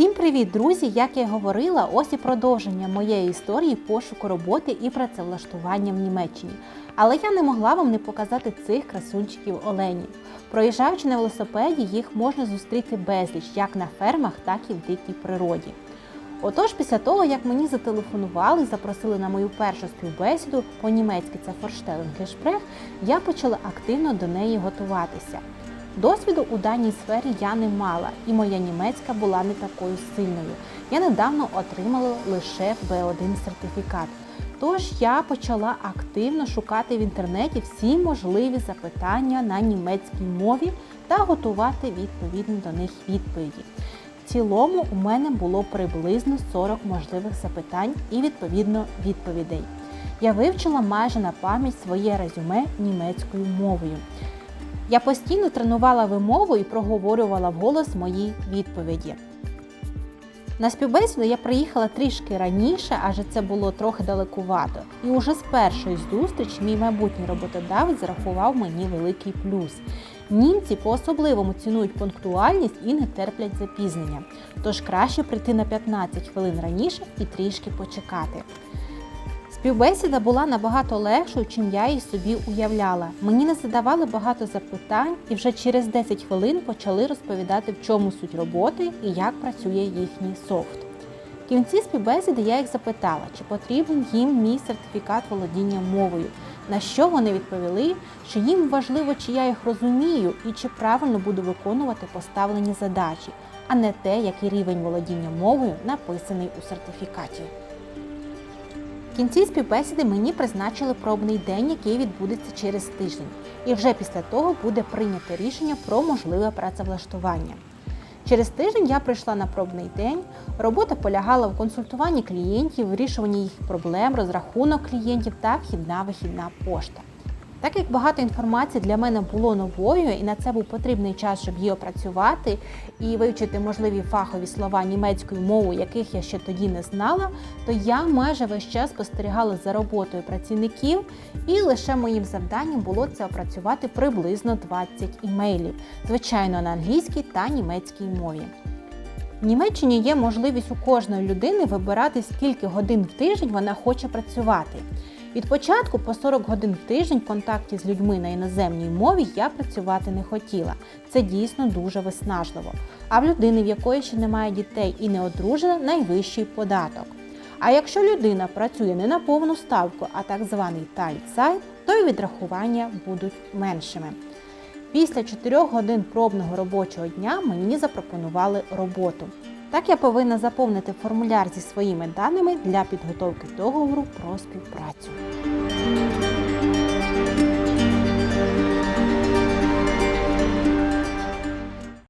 Всім привіт, друзі! Як я й говорила, ось і продовження моєї історії пошуку роботи і працевлаштування в Німеччині. Але я не могла вам не показати цих красунчиків оленів. Проїжджаючи на велосипеді, їх можна зустріти безліч як на фермах, так і в дикій природі. Отож, після того, як мені зателефонували і запросили на мою першу співбесіду, по-німецьки це Форштелингешпрех, я почала активно до неї готуватися. Досвіду у даній сфері я не мала, і моя німецька була не такою сильною. Я недавно отримала лише B1 сертифікат. Тож я почала активно шукати в інтернеті всі можливі запитання на німецькій мові та готувати відповідно до них відповіді. В цілому у мене було приблизно 40 можливих запитань і відповідно відповідей. Я вивчила майже на пам'ять своє резюме німецькою мовою. Я постійно тренувала вимову і проговорювала вголос мої відповіді. На співбесіду я приїхала трішки раніше, адже це було трохи далекувато. І уже з першої зустрічі мій майбутній роботодавець зарахував мені великий плюс. Німці по-особливому цінують пунктуальність і не терплять запізнення. Тож краще прийти на 15 хвилин раніше і трішки почекати. Співбесіда була набагато легшою, чим я її собі уявляла. Мені не задавали багато запитань і вже через 10 хвилин почали розповідати, в чому суть роботи і як працює їхній софт. В кінці співбесіди я їх запитала, чи потрібен їм мій сертифікат володіння мовою, на що вони відповіли, що їм важливо, чи я їх розумію і чи правильно буду виконувати поставлені задачі, а не те, який рівень володіння мовою написаний у сертифікаті. Кінці співбесіди мені призначили пробний день, який відбудеться через тиждень, і вже після того буде прийнято рішення про можливе працевлаштування. Через тиждень я прийшла на пробний день. Робота полягала в консультуванні клієнтів, вирішуванні їх проблем, розрахунок клієнтів та вхідна-вихідна пошта. Так як багато інформації для мене було новою, і на це був потрібний час, щоб її опрацювати і вивчити можливі фахові слова німецькою мовою, яких я ще тоді не знала, то я майже весь час спостерігала за роботою працівників, і лише моїм завданням було це опрацювати приблизно 20 імейлів, звичайно, на англійській та німецькій мові. В Німеччині є можливість у кожної людини вибирати, скільки годин в тиждень вона хоче працювати. Від початку по 40 годин в тиждень контакті з людьми на іноземній мові я працювати не хотіла. Це дійсно дуже виснажливо. А в людини, в якої ще немає дітей і не одружена, найвищий податок. А якщо людина працює не на повну ставку, а так званий тайт-сайт, то й відрахування будуть меншими. Після 4 годин пробного робочого дня мені запропонували роботу. Так я повинна заповнити формуляр зі своїми даними для підготовки договору про співпрацю.